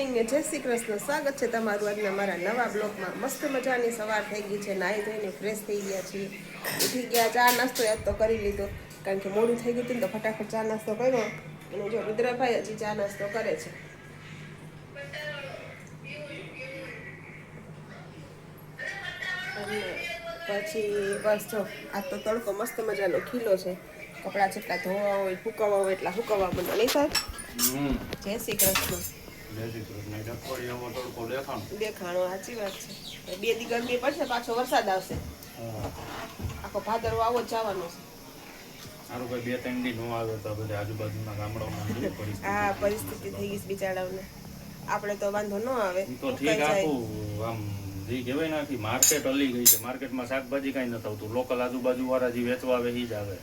Morning જય શ્રી કૃષ્ણ. સ્વાગત છે તમારું આજના મારા નવા બ્લોગમાં. મસ્ત મજાની સવાર થઈ ગઈ છે. નાહી ધોઈને ફ્રેશ થઈ ગયા છીએ. ઉઠી ગયા ચા નાસ્તો યાદ તો કરી લીધો. કારણ કે મોડું થઈ ગયું હતું ને તો ફટાફટ ચા નાસ્તો કર્યો. અને જો રુદ્રભાઈ હજી ચા નાસ્તો કરે છે. પછી બસ જો આ તો તડકો મસ્ત મજાનો ખીલો છે. કપડાં જેટલા ધોવા હોય ફૂકવવા હોય એટલા ફૂકવવા મને નહીં સાહેબ? જય શ્રી કૃષ્ણ. દેખાણો. સાચી વાત છે. બે દી ગરમી પડશે પાછો વરસાદ આવશે. આખો ભાદરવો આવો જ જવાનો છે. સારું કોઈ બે ત્રણ દી નો આવે તો બધા આજુબાજુના ગામડાઓમાં કેવી પરિસ્થિતિ થઈ ગઈ બિચારાઓને. આપણે તો વાંધો ન આવે. તો ઠીક આખું આમ જે કહેવાય ને માર્કેટ હલી ગઈ છે. માર્કેટમાં શાકભાજી કાંઈ નથી આવતું લોકલ આજુબાજુ વાળા જે વેચવા આવે એ જ આવે.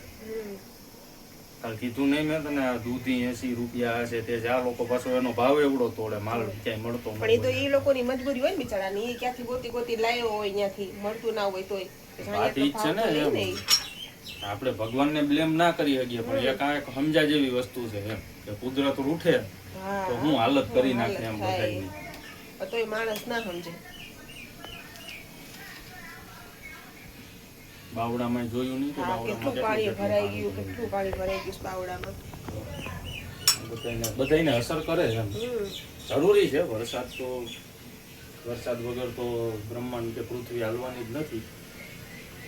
કાલ કીધું નહીં મેં તને આ દૂધી એસી રૂપિયા હશે તે આ લોકો પાછો એનો ભાવ એવડો તોડે માલ ક્યાંય મળતો પણ એ તો. એ લોકોની મજબૂરી હોય ને બિચારાની એ ક્યાંથી ગોતી ગોતી લાયો હોય ત્યાંથી મળતું ના હોય તોય. ઈ છે ને આપણે ભગવાનને બ્લેમ ના કરી શકીએ પણ એક આ એક સમજા જેવી વસ્તુ છે એમ કે કુદરત રૂઠે તો હું હાલત કરી નાખે એમ થાય. તો એ તોય માણસ ના સમજે. બાવડામાં જોયું નહીં તો કેટલું પાણી ભરાઈ ગયું કેટલું પાણી ભરાઈ ગયું બાવડામાં બધાને અસર કરે છે જરૂરી છે વરસાદ તો વરસાદ વગર તો બ્રહ્માંડ કે પૃથ્વી હાલવાની જ નથી.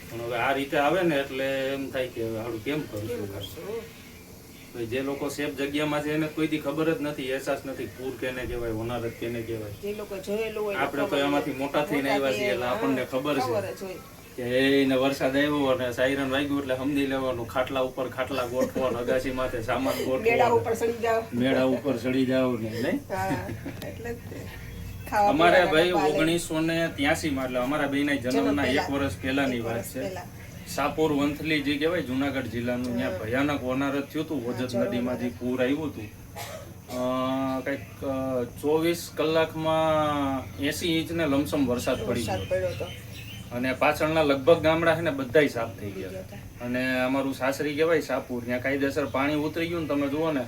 પણ હવે આ રીતે આવે ને એટલે એમ થાય કે હવે હારું કેમ કરશું? જે લોકો સેફ જગ્યામાં છે એને કોઈ દી ખબર જ નથી અહેસાસ નથી પૂર કેને કહેવાય હોનારત કેને કહેવાય. આપણે તો એમાંથી મોટા થઈને આવ્યા છીએ એટલે આપણને ખબર છે. કે એને વરસાદ આવ્યો અને સાયરન વાગ્યું એટલે સમજી લેવાનું ખાટલા ઉપર ખાટલા ગોઠવો અગાસી માથે સામાન ગોઠવો ઉપર ચડી જાવ મેળા ઉપર ચડી જાવ ને એટલે અમારે ભાઈ ઓગણીસો ને ત્યાસી માં એટલે અમારા બેના જન્મના એક વર્ષ પહેલાની વાત છે. સાપોર વંથલી જે કહેવાય જુનાગઢ જિલ્લાનું ત્યાં ભયાનક હોનારત થયું હતું વજત નદીમાં જે પૂર આવ્યું હતું. અ, કંઈક ચોવીસ કલાકમાં એસી ઇંચ ને લમસમ વરસાદ પડી ગયો. હતો. અને પાછળના લગભગ ગામડા છે ને બધા સાફ થઈ ગયા. અને અમારું સાસરી કહેવાય સાપુર. ત્યાં કાયદેસર પાણી ઉતરી ગયું ને તમે જુઓ ને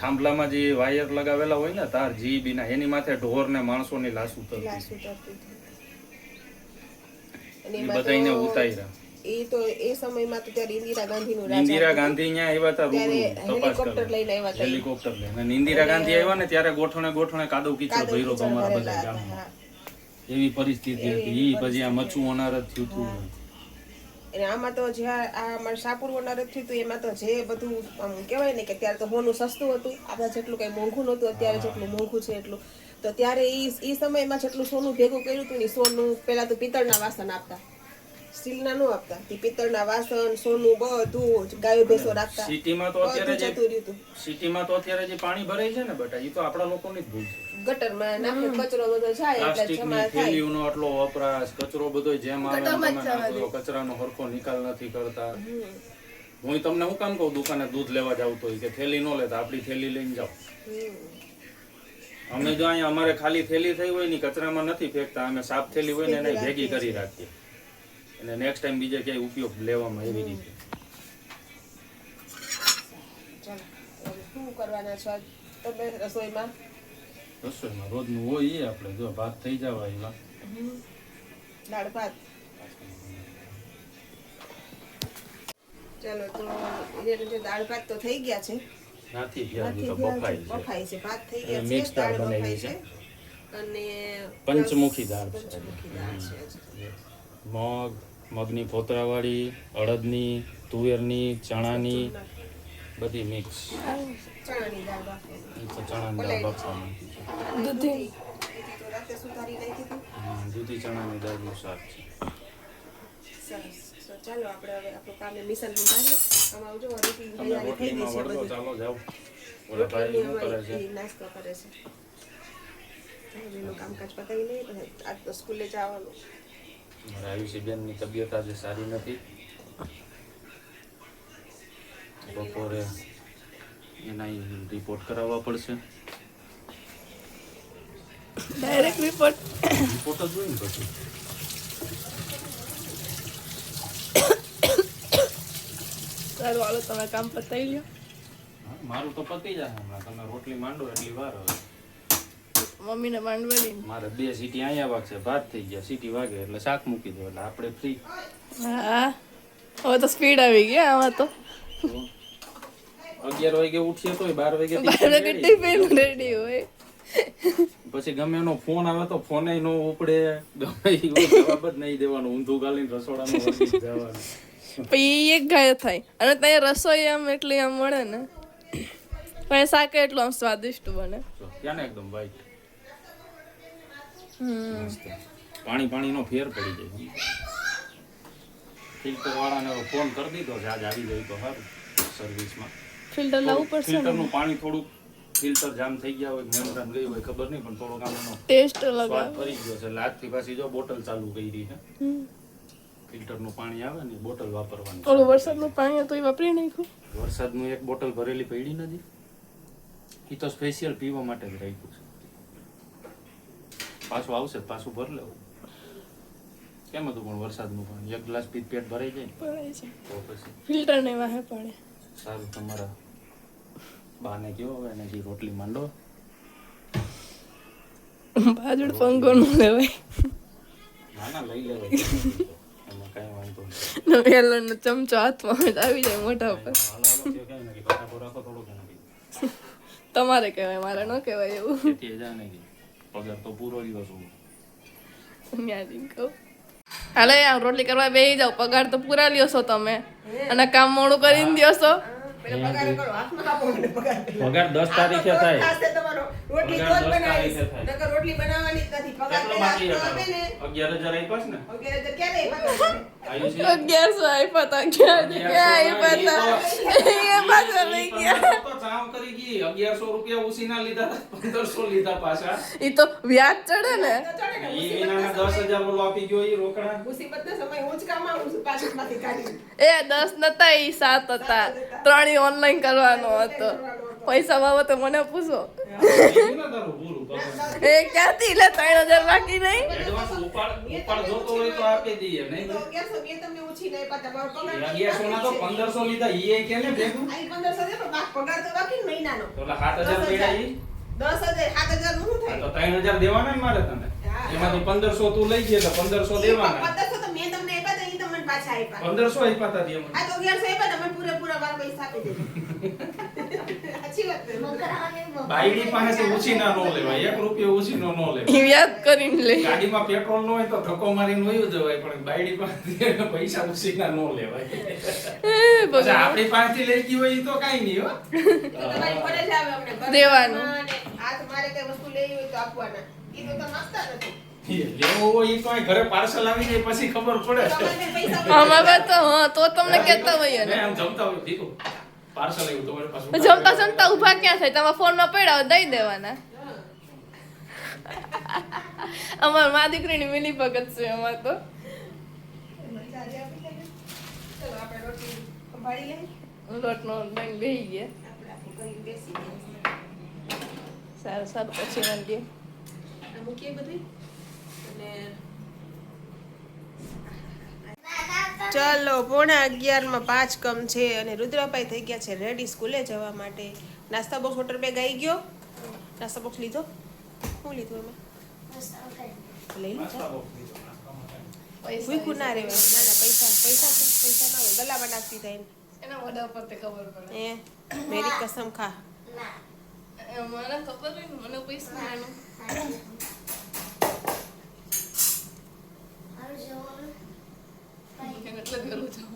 થાંભલામાં જે વાયર લગાવેલા હોય ને તાર જીબી ના એની માથે ઢોર ને માણસોની લાશ ઉતરતી લાશ ઉતરતી હતી. અને એ એમાં બધાયને તો ઉતાર્યા. એ તો એ સમયમાં તો ત્યારે ઇન્દિરા ગાંધીનું રાજ ઇન્દિરા ગાંધી અહીંયા આવ્યા હતા હેલિકોપ્ટર લઈને આવ્યા હતા. હેલિકોપ્ટર લઈને. ઇન્દિરા ગાંધી આવ્યા ને ત્યારે ગોઠણે ગોઠણે કાદવ કીચડ ભર્યો અમારા બધા ગામમાં. એવી પરિસ્થિતિ હતી. પછી આ મચ્છું અનારત થયું હતું અને આમાં તો જ્યાં આ અમારે સાપુર વનારત થયું હતું એમાં તો જે બધું આમ કહેવાય ને કે ત્યારે તો હોનું સસ્તું હતું. આપણે જેટલું કઈ મોંઘું નહોતું અત્યારે જેટલું મોંઘું છે એટલું. તો ત્યારે એ સમયમાં જેટલું સોનું ભેગું કર્યું હતું ને સોનું પેલા તો પિત્તળના વાસણ આપતા. સ્ટીલના નો આપતા. તે પિત્તળના વાસણ સોનું બધું ગાયો ભેંસો રાખતા. સિટીમાં તો અત્યારે જે સિટીમાં તો અત્યારે જે પાણી ભરાય છે ને બેટા એ તો આપણા લોકોની ભૂલ છે. ગટરમાં નાખે કચરો બધો જાય એટલે જમા થાય. થેલીઓનો આટલો વપરાશ કચરો બધો જેમ આવે કચરાનો હરખો નિકાલ નથી કરતા. હું તમને હું કામ કહું દુકાને દૂધ લેવા જાવ તો કે થેલી નો લેતા આપણી થેલી લઈને જાઓ. અમે જો અહીંયા અમારે ખાલી થેલી થઈ હોય ને કચરામાં નથી ફેંકતા અમે સાફ થેલી હોય ને એને ભેગી કરી રાખીએ. અને નેક્સ્ટ ટાઈમ બીજે ક્યાંય ઉપયોગ લેવામાં એવી રીતે. ચાલો શું કરવાના છો તમે રસોઈમાં? રસોઈમાં રોજનું હોય એ આપણે જો ભાત થઈ જવા એમાં દાળ ભાત? ચાલો તો જે દાળ ભાત તો થઈ ગયા છે. નાથી ગયા તો બફાઈ છે. બફાઈ છે. ભાત થઈ ગયા છે દાળ બનાવી છે. અને પંચમુખી દાળ છે. મગ મગની ફોતરાવાળી અડદની તુવેરની ચણાની બધી મિક્સ ચણાની દાળ બાફવાની દૂધી. ચણાની દાળનું શાક છે. ચાલો આપણે હવે આપણું કામે મિશન સંભાળીએ. આમાં જો રોટલી તૈયારી થઈ ગઈ છે બધું. ચાલો જાઓ. ઓલા ભાઈ શું કરે છે? નાસ્તો કરે છે. કામકાજ પતાવી લઈએ. પછી તો સ્કૂલે જવાનું. આયુષીબેનની તબિયત આજે સારી નથી. બપોરે એના રિપોર્ટ કરાવવા પડશે. ડાયરેક્ટ રિપોર્ટ રિપોર્ટ જ હોય ને પછી? સારું હાલો તમે કામ પતાવી લ્યો. મારું તો પતી જાય હમણાં. તમે રોટલી માંડો એટલી વાર હવે. મમ્મીને માંડવાની. મારે બે સીટી અહીંયા વાગશે ભાત થઈ ગયા સીટી વાગે એટલે શાક મૂકી દો એટલે આપણે ફ્રી હા હવે તો સ્પીડ આવી ગઈ આમાં તો. અગિયાર વાગે ઉઠીએ તોય બાર વાગે બાર વાગે ટિફિન રેડી હોય. પછી ગમે એનો ફોન આવે તો ફોન નો ઉપડે ગમે જવાબ જ નહીં દેવાનો ઊંધું ગાલીને રસોડામાં જવાનું. પછી એક ગાય થાય. અને ત્યાં રસોઈ આમ એટલી આમ મળે ને. પણ શાક એટલું આમ સ્વાદિષ્ટ બને. ત્યાં એકદમ white. પાણી પાણી નો ફેર પડી જાય. ફિલ્ટર વાળાને ફોન કરી દીધો છે આજ આવી જાય તો સારું સર્વિસમાં. ફિલ્ટર લાવવું પડશે ફિલ્ટરનું પાણી થોડુંક ફિલ્ટર જામ થઈ ગયા હોય મેમ્બ્રેન ગઈ હોય ખબર નહીં પણ થોડોક આમ એનો ટેસ્ટ સ્વાદ ફરી ગયો છે. એટલે થી પાછી જો બોટલ ચાલુ કરી છે. હમ. ફિલ્ટરનું પાણી આવે ને બોટલ વાપરવાની ઓલું વરસાદનું પાણી તો એ વાપરી નાખ્યું? વરસાદનું એક બોટલ ભરેલી પડી નથી. એ તો સ્પેશિયલ પીવા માટે જ રાખ્યું છે. પાછું આવશે પાછું ભર લેવું. કેમ હતું પણ વરસાદનું પણ? એક ગ્લાસ પી પેટ ભરાઈ જાય ને? છે તો પછી? ફિલ્ટર ને વાહે પડે. સારું તમારા બાને કયો હવે? એને જે રોટલી માંડો? બાજુડ પંગો નું લેવાય. ના ના લઈ લેવાય. એમાં કાંઈ વાંધો નહીં. વેલો નો ચમચો હાથમાં આવી જાય મોઢા ઉપર. હાલો હાલો તે કાંઈ નથી રાખો થોડો તમારે કહેવાય મારે ન કહેવાય એવું. પગાર તો પૂરો રહ્યો છું હાલે આ રોટલી કરવા બે જાવ પગાર તો પૂરા લ્યો છો તમે અને કામ મોડું કરીને દ્યો છો પગાર કરો હાથમાં કાપો મને પગાર પગાર દસ તારીખે થાય રોટલી બનાવવાની નથી પગાર? અગિયારસો આપ્યા હતા ક્યાં ક્યાં આપ્યા હતા એ પાછા લઈ ગયા ગઈ અગિયારસો રૂપિયા ઉસીના લીધા પંદરસો લીધા પાછા. એ તો વ્યાજ ચડે ને? એ દસ હજાર ઓલો આપી ગયો એ રોકડા. મુસીબતના સમય હું જ કામ આવું છું પાકીટમાંથી કાઢી. એ દસ નતા એ સાત હતા. ત્રણેય ઓનલાઈન કરવાનો હતો. પૈસા બાબતે મને પૂછો. એ ક્યાંથી? લે ત્રણ હજાર બાકી નહીં. તો તો? તો પંદરસો તો તો તો તું લઈ એટલે પંદરસો દેવાના. પંદરસો તો મેં તમને આપ્યા હતા, ઈ તમને પાછા આપ્યા. પંદરસો આપ્યા હતા તે મને. આ તો અગિયારસો આપ્યા તમે પૂરેપૂરા મારા પૈસા આપી દેજો સાચી વાત છે બાયડી પાસેથી ઉછીના નો લેવાય. એક રૂપિયો ઉછીનો નો લેવાય. યાદ કરીને લે ગાડીમાં પેટ્રોલ નો હોય તો ધક્કો મારીને વયું જવાય પણ બાયડી પાસેથી પૈસા ઉછીના નો લેવાય. એ પછી આપણી પાસેથી લઈ ગઈ હોય ઈ તો કાઈ નહીં હો. તો તમારી ફરજ આવે અમને. દેવાનું. આ તમારે મારે કઈ વસ્તુ લેવી હોય તો આપવાના. ઈ તો તમે આપતા નથી. લેવો હોય તો ઘરે પાર્સલ આવી જાય પછી ખબર પડે. આમાં તો હા તો તમને કહેતા હોય ને આમ જમતા હોય પાર્સલ આવ્યું તમારી પાસે જમતા જમતા ઊભા ક્યાં થાય? તમારા ફોનમાં પડ્યા હોય દઈ દેવાના. અમાર મા દીકરીની મિલી ભગત છે અમાર તો. રોટનો બેહી ગયા. બેસી સારું સારું પછી વાંધીએ મૂકીએ બધી અને ચાલો પોણા અગિયારમાં પાંચ કમ છે અને રુદ્રભાઈ થઈ ગયા છે રેડી સ્કૂલે જવા માટે. નાસ્તા બોક્સ વોટર બેગ આવી ગયો? નાસ્તા બોક્સ લીધો? શું લીધું એમાં? લઈ લીધા ભૂખ્યું ના રહેવાય ના ના પૈસા પૈસા પૈસા ના હોય ગલામાં નાખતી થાય એના. મોઢા ઉપર તે ખબર પડે. એ મેરી કસમ ખા. એ મને ખબર મને પૈસા આનું એટલે જ કરું છું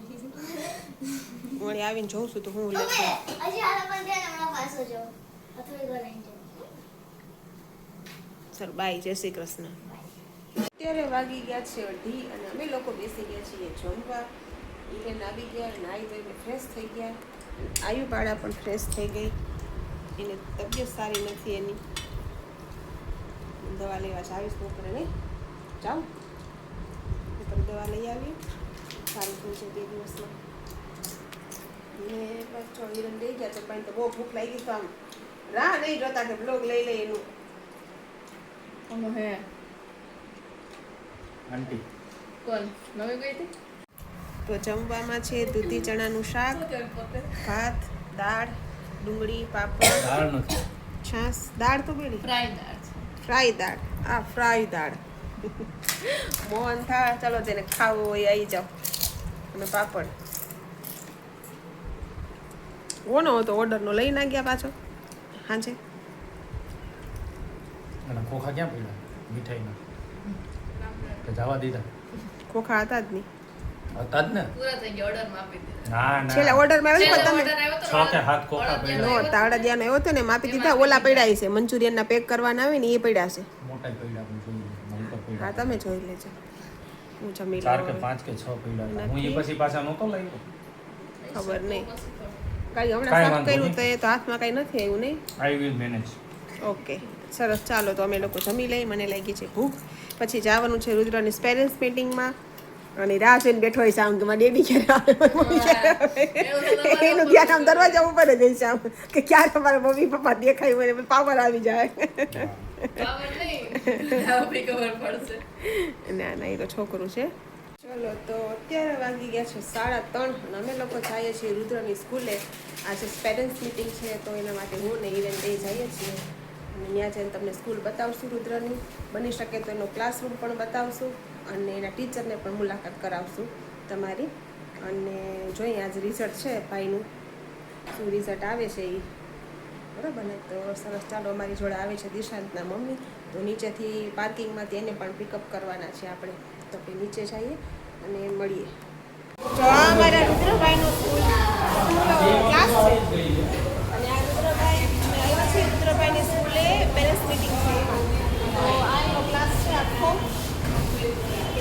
વળી આવીને જોઉં છું તો હું લખું. સર બાય જય શ્રી કૃષ્ણ. અત્યારે વાગી ગયા છે અઢી અને અમે લોકો બેસી ગયા છીએ જમવા. એને આવી ગયા નાહી ધોઈને ફ્રેશ થઈ ગયા. આયુપાડા પણ ફ્રેશ થઈ ગઈ. એને તબિયત સારી નથી એની. દવા લેવા જાવીશ નહીં? જાઉં? પણ દવા લઈ આવી સારું થઈ છે બે દિવસમાં. ને બસ જો હિરણ લઈ ગયા તો પણ તો બહુ ભૂખ લાગી તો આમ રાહ નહીં જોતા કે બ્લોગ લઈ લે એનું. હે. આંટી. કોણ? નવી ગઈ હતી? તો જમવામાં છે દૂધી ચણાનું શાક પોતે? ભાત દાળ ડુંગળી પાપડ. દાળ નથી. છાશ દાળ તો બેડી ફ્રાય દાળ ફ્રાય દાળ. આ ફ્રાય દાળ. મોહન થા ચાલો જેને ખાવું હોય આવી જાઓ. અને પાપડ. કોનો હતો ઓર્ડરનો લઈ ના ગયા પાછો. હાંજે. અને ખોખા ક્યાં પડ્યા મીઠાઈના. કે જવા દીધા. ખોખા હતા જ નહીં. હતા જ ને? પૂરા થઈ ગયા ઓર્ડરમાં આપી દીધા. ના છેલ્લે ના ઓર્ડરમાં આવ્યું છેલ્લે પણ આવ્યો તો છ કે પડ્યા. તમે નો તાવડાદિયાનો આવ્યો હતો ને માપી દીધા ઓલા પડ્યા છે મંચુરિયનના પેક કરવાના આવે ને એ પડ્યા છે. મોટા પડ્યા આપણે હા તમે જોઈ લેજો. હું જમી ચાર કે પાંચ કે છ પડ્યા હું એ પછી પાછા નહોતો લાવ્યો. ખબર નહીં. કાંઈ કાંઈ હમણાં સાફ કર્યું તો એ તો હાથમાં કાંઈ નથી આવ્યું નહીં? આઈ વિલ મેનેજ ઓકે સરસ. ચાલો તો અમે લોકો જમી લઈ મને લાગી છે ભૂખ. પછી જવાનું છે રુદ્રની પેરેન્ટ્સ મીટિંગમાં અને રાહ જોઈને બેઠો હોય છે આમ કે મારા ડેડી ક્યારે આવે? મારી મમ્મી ક્યારે આવે એનું ધ્યાન આમ દરવાજા ઉપર જ હોય આમ કે ક્યારે તમારા મમ્મી પપ્પા દેખાય મને પાવર આવી જાય. ના ના એ તો છોકરું છે. ચલો, તો અત્યારે વાગી ગયા છે સાડા ત્રણ અમે લોકો જઈએ છીએ રુદ્રની સ્કૂલે. આજે પેરેન્ટ્સ મિટિંગ છે, તો એના માટે હું ને હિરેન બે જઈએ છીએ. અને ત્યાં જઈને તમને સ્કૂલ બતાવશું રુદ્રની. બની શકે તો એનો ક્લાસરૂમ પણ બતાવશું અને એના ટીચરને પણ મુલાકાત કરાવશું તમારી. અને જોઈએ આજે રિઝલ્ટ છે ભાઈનું. શું રિઝલ્ટ આવે છે એ બરાબર ને? તો સરસ. ચાલો, અમારી જોડે આવે છે દિશાંતના મમ્મી. તો નીચેથી પાર્કિંગમાંથી એને પણ પિકઅપ કરવાના છે આપણે. તો કે નીચે જઈએ. અને મળીએ. તો આ અમારા રુદ્રભાઈનો સ્કૂલ ક્લાસ છે. અને આ રુદ્રભાઈ આવ્યા છીએ રુદ્રભાઈની સ્કૂલે પેરેન્ટ્સ મિટિંગ છે. તો આ એનો ક્લાસ છે આખો.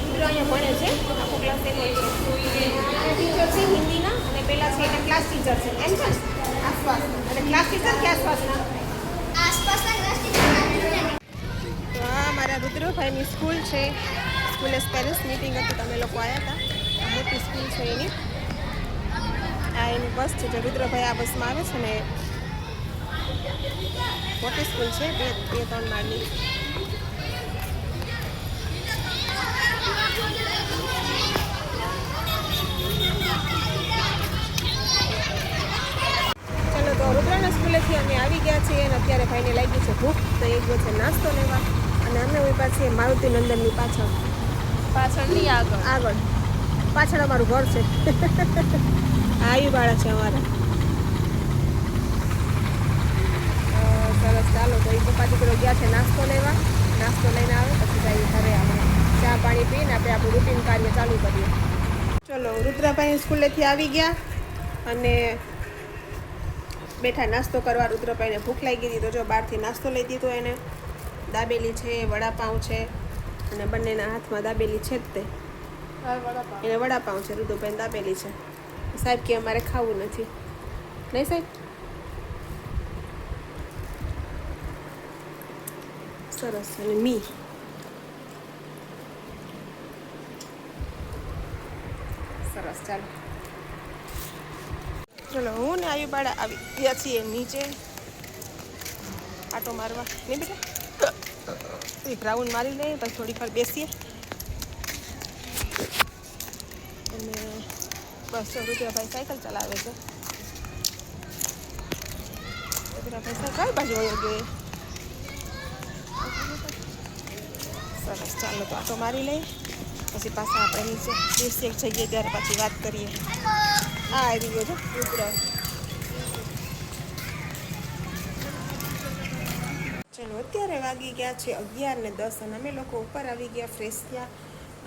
રુદ્ર અહીંયા ભણે છે. આખો ક્લાસ એનો છે. ટીચર છે હિન્દીના અને પેલા છે એને ક્લાસ ટીચર છે. એમ છે આસપાસ. અને ક્લાસ ટીચર કે આસપાસના? આસપાસના દ્રષ્ટિકોણ તો આ મારા રુદ્રભાઈની સ્કૂલ છે. સ્કૂલે પેરેન્ટ્સ મિટિંગ હતી, તમે લોકો આવ્યા હતા. મોટી સ્કૂલ છે એની. આ એની બસ છે જે રુદ્રભાઈ આ બસમાં આવે છે ને, મોટી સ્કૂલ છે, બે બે, ત્રણ માળની. ચલો, તો રુદ્રાણા સ્કૂલેથી અમે આવી ગયા છીએ અને અત્યારે ભાઈને લાગી છે ભૂખ, તો એક છે નાસ્તો લેવા. અને અમે ઊભા છીએ મારુતિ નંદનની પાછળ. પાછળ નહીં આગળ. આગળ. પાછળ અમારું ઘર છે. આવી આયુબાળા છે અમારા. સરસ ચાલો તો એ પપ્પા દીકરો ગયા છે નાસ્તો લેવા. નાસ્તો લઈને આવે પછી જઈએ ઘરે આપણે ચા પાણી પીને આપણે આપણું રૂટીન કાર્ય ચાલુ કરીએ. ચલો રુદ્રભાઈ સ્કૂલેથી આવી ગયા અને બેઠા નાસ્તો કરવા. રુદ્રભાઈને ભૂખ લાગી તો જો બહારથી નાસ્તો લઈ દીધો એને. દાબેલી છે વડાપાઉં છે અને બંનેના હાથમાં દાબેલી છે જ તે. એને વડાપાઉં છે રુદ્રભાઈને દાબેલી છે. સાહેબ કે અમારે ખાવું નથી. નહીં સાહેબ? સરસ, અને મી. સરસ, ચાલો. ચલો, હું ને આવી બાળા આવી ગયા છીએ નીચે. આટો મારવા. નહીં બેટા? એક રાઉન્ડ મારી લઈએ, પછી થોડીક વાર બેસીએ. અને બસો રૂપિયા ભાઈ સાયકલ ચલાવે છે. સાયકલ બાજુ વયો ગયો સરસ, ચાલો તો આટો મારી લઈએ. પછી પાછા આપણે નીચે બેસીએ એક જગ્યાએ ત્યારે પાછી વાત કરીએ. આ આવી ગયો છે રુદ્ર અત્યારે વાગી ગયા છે અગિયાર ને દસ અને અમે લોકો ઉપર આવી ગયા ફ્રેશ થયા.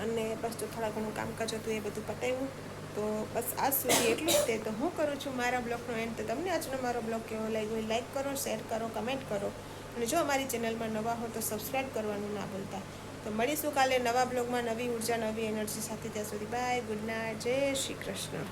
અને બસ જો થોડા ઘણું કામકાજ હતું એ બધું પતાવ્યું. તો બસ આજ સુધી એટલું જ તે. તો હું કરું છું મારા બ્લોગનો એન્ડ તો તમને આજનો મારો બ્લોગ કેવો લાગ્યો લાઈક કરો શેર કરો કમેન્ટ કરો. અને જો અમારી ચેનલમાં નવા હો તો સબસ્ક્રાઈબ કરવાનું ના ભૂલતા. તો મળીશું કાલે નવા બ્લોગમાં નવી ઊર્જા, નવી એનર્જી સાથે. ત્યાં સુધી બાય ગુડ નાઇટ જય શ્રી કૃષ્ણ.